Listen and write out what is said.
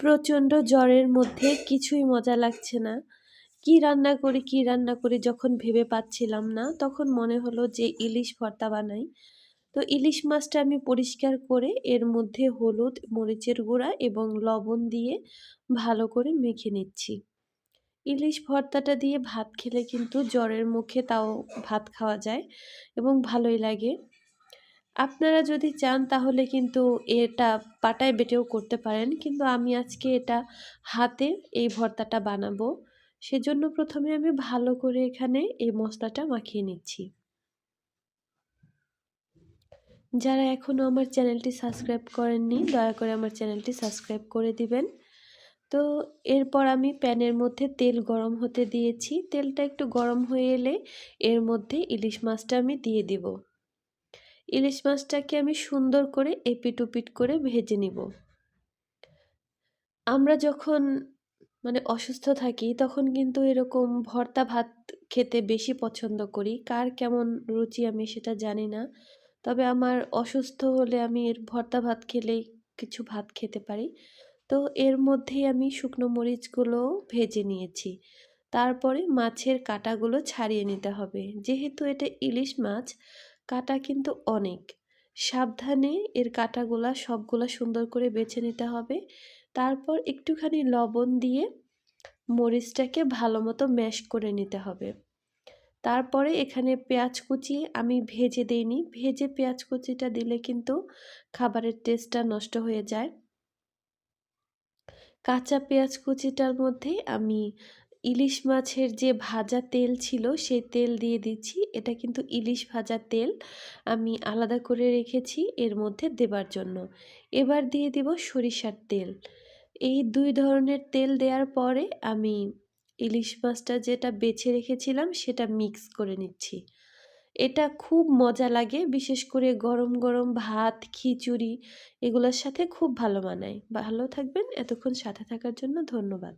প্রচণ্ড জ্বরের মধ্যে কিছুই মজা লাগছে না। কি রান্না করি, কি রান্না করি যখন ভেবে পাচ্ছিলাম না, তখন মনে হলো যে ইলিশ ভর্তা বানাই। তো ইলিশ মাছটা আমি পরিষ্কার করে এর মধ্যে হলুদ, মরিচের গুঁড়া এবং লবণ দিয়ে ভালো করে মেখে নিচ্ছি। ইলিশ ভর্তাটা দিয়ে ভাত খেলে কিন্তু জ্বরের মুখে তাও ভাত খাওয়া যায় এবং ভালোই লাগে। আপনারা যদি চান তাহলে কিন্তু এটা পাটায় বেটেও করতে পারেন। কিন্তু আমি আজকে এটা হাতে এই ভর্তাটা বানাবো। সেজন্য প্রথমে আমি ভালো করে এখানে এই মশলাটা মাখিয়ে নিচ্ছি। যারা এখনও আমার চ্যানেলটি সাবস্ক্রাইব করেননি, দয়া করে আমার চ্যানেলটি সাবস্ক্রাইব করে দিবেন। তো এরপর আমি প্যানের মধ্যে তেল গরম হতে দিয়েছি। তেলটা একটু গরম হয়ে এলে এর মধ্যে ইলিশ মাছটা আমি দিয়ে দিব। ইলিশ মাছটাকে আমি সুন্দর করে এপিট উপিট করে ভেজে নিব। আমরা যখন মানে অসুস্থ থাকি তখন কিন্তু এরকম ভর্তা ভাত খেতে বেশি পছন্দ করি। কার কেমন রুচি আমি সেটা জানি না। তবে আমার অসুস্থ হলে আমি এর ভর্তা ভাত খেলেই কিছু ভাত খেতে পারি। তো এর মধ্যেই আমি শুকনো মরিচগুলো ভেজে নিয়েছি। তারপরে মাছের কাটাগুলো ছাড়িয়ে নিতে হবে। যেহেতু এটা ইলিশ মাছ কাটা কিন্তু অনেক। সাবধানে এর কাটাগুলা সবগুলা সুন্দর করে বেছে নিতে হবে। তারপর একটুখানি লবণ দিয়ে মরিচটাকে ভালো মতো ম্যাশ করে নিতে হবে। তারপরে এখানে পেঁয়াজ কুচি আমি ভেজে দিইনি। ভেজে পেঁয়াজ কুচিটা দিলে কিন্তু খাবারের টেস্টটা নষ্ট হয়ে যায়। কাঁচা পেঁয়াজ কুচিটার মধ্যে আমি ইলিশ মাছের যে ভাজা তেল ছিল, সেই তেল দিয়ে দিচ্ছি। এটা কিন্তু ইলিশ ভাজা তেল। আমি আলাদা করে রেখেছি, এর মধ্যে দেবার জন্য। এবার দিয়ে দেব সরিষার তেল। এই দুই ধরনের তেল দেওয়ার পরে আমি ইলিশ মাছটা যেটা বেছে রেখেছিলাম, সেটা মিক্স করে নিচ্ছি। এটা খুব মজা লাগে, বিশেষ করে গরম গরম ভাত, খিচুড়ি, এগুলোর সাথে খুব ভালো মানায়। ভালো থাকবেন, এতক্ষণ সাথে থাকার জন্য ধন্যবাদ।